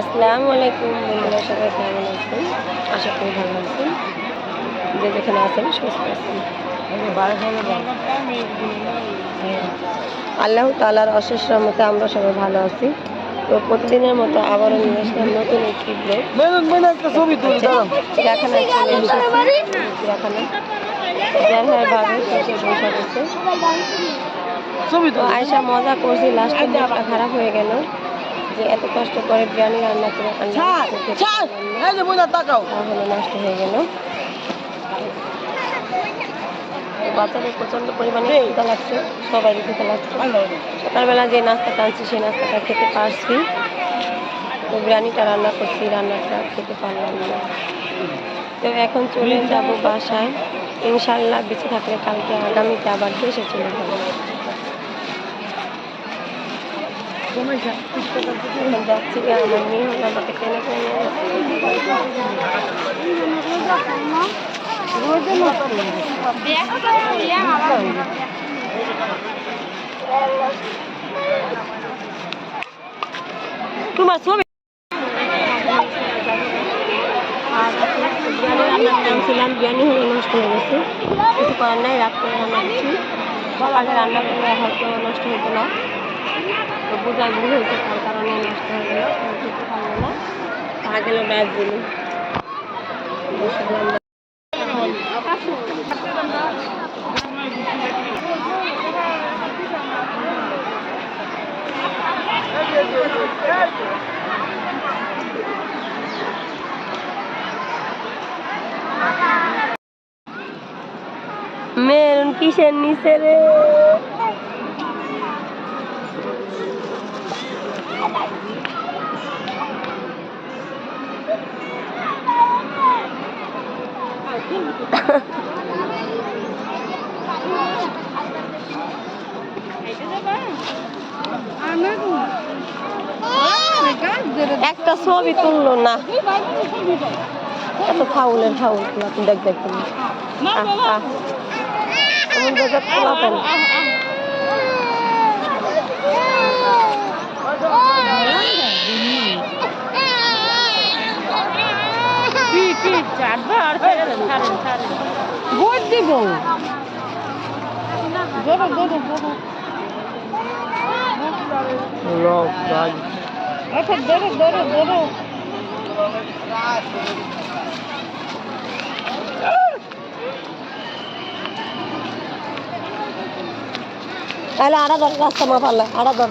আসসালামু আলাইকুম বন্ধুরা সবাই কেমন আছেন? আশা করি ভালো আছেন। যে যেখানে আছেন সুস্থ আছেন। আল্লাহ তালার অশেষ রহমতে আমরা সবাই ভালো আছি। তো প্রতিদিনের মতো আবারও নিয়ে আসলাম নতুন একটি ব্লগ চলে এসেছি ভাবে শেষে বসে গেছে তুলি আয়সা মজা করছি লাস্টে মুখটা খারাপ হয়ে গেল। যে এত কষ্ট করে বিরিয়ানি রান্না করে তাহলে নষ্ট হয়ে গেল। বাচ্চাদের প্রচণ্ড পরিমাণে ক্ষুধা লাগছে সবাই খেতে লাগছে। সকালবেলা যে নাস্তাটা আনছি সেই নাস্তাটা খেতে পারছি। তো বিরিয়ানিটা রান্না করছি রান্নাটা খেতে পারলাম না। তো এখন চলে যাব বাসায়। ইনশাল্লাহ বেঁচে থাকলে কালকে আগামীতে আবার দেশে চলে যাব এখন যাচ্ছি আমার মেয়ে হলো আমাকে। তোমার ছবি বিরিয়ানি হয়ে নষ্ট হয়ে গেছে কিছু করার নাই রাত করে রান্না করছি আগে রান্না করলে হয়তো নষ্ট হতো না তো ভুল হয়েছে তার কারণে নষ্ট হয়ে গেল কেউ খেতে পারল না। তা গেল মেরুন কিসের নিচে রে? একটা ছবি তুললো না। এত ফাউলের ফাউল আপনি দেখ দেখুন এমন জায়গা খোলা পেন ভোট দিব। ধরো ধরো ধরো আচ্ছা ধরো ধরো ধরো। তাহলে আড়া ধর রাস্তা মা পারলে আড়া ধর।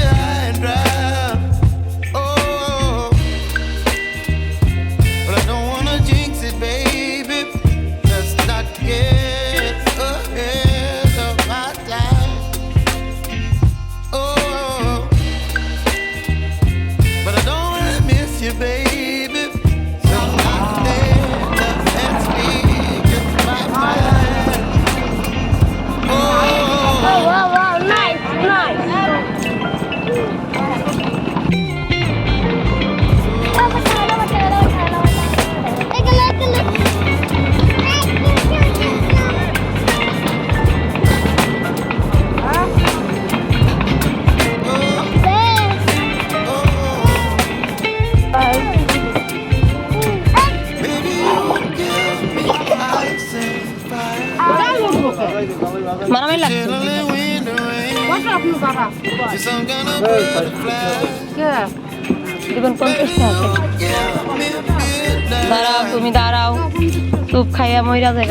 দিবেন দাঁড়াও তুমি দাঁড়াও তুপ খাইয়া মইরা যাই